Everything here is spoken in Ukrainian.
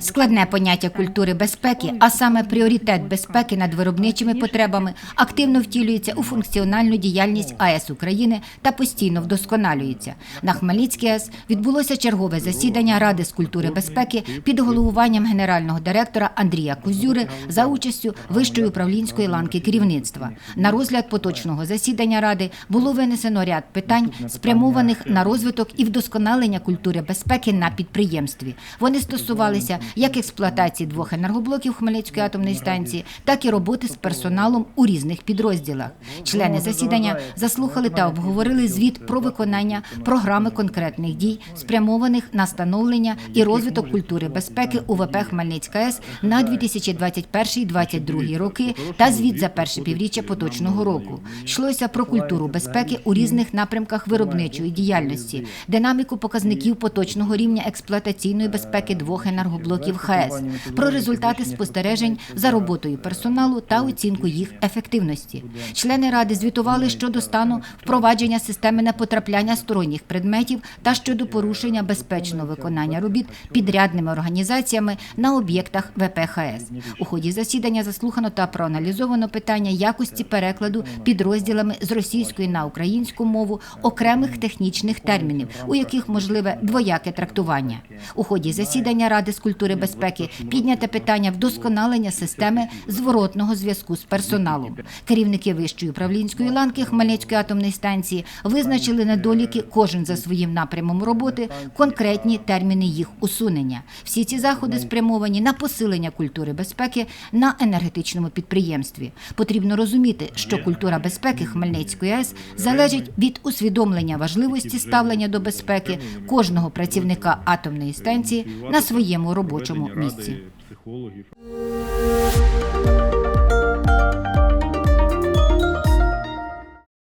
Складне поняття культури безпеки, а саме пріоритет безпеки над виробничими потребами, активно втілюється у функціональну діяльність АЕС України та постійно вдосконалюється. На Хмельницькій АЕС відбулося чергове засідання Ради з культури безпеки під головуванням генерального директора Андрія Кузюри за участю вищої управлінської ланки керівництва. На розгляд поточного засідання ради було винесено ряд питань, спрямованих на розвиток і вдосконалення культури безпеки на підприємстві. Вони стосувалися як експлуатації двох енергоблоків Хмельницької атомної станції, так і роботи з персоналом у різних підрозділах. Члени засідання заслухали та обговорили звіт про виконання програми конкретних дій, спрямованих на становлення і розвиток культури безпеки УВП Хмельницька АЕС на 2021-2022 роки та звіт за перше півріччя поточного року. Йшлося про культуру безпеки у різних напрямках виробничої діяльності, динаміку показників поточного рівня експлуатаційної безпеки двох енергоблоків ХАЕС, про результати спостережень за роботою персоналу та оцінку їх ефективності. Члени ради звітували щодо стану впровадження системи непотрапляння сторонніх предметів та щодо порушення безпечного виконання робіт підрядними організаціями на об'єктах ВПХС. У ході засідання заслухано та проаналізовано питання якості перекладу підрозділами з російської на українську мову окремих технічних термінів, у яких можливе двояке трактування. У ході засідання Ради з культури безпеки підняте питання вдосконалення системи зворотного зв'язку з персоналом. Керівники вищої управлінської ланки Хмельницької атомної станції визначили недоліки кожен за своїм напрямом роботи, конкретні терміни їх усунення. Всі ці заходи спрямовані на посилення культури безпеки на енергетичному підприємстві. Потрібно розуміти, що культура безпеки Хмельницької АЕС залежить від усвідомлення важливості ставлення до безпеки кожного працівника атомної станції на своєму робочому місці. психологів.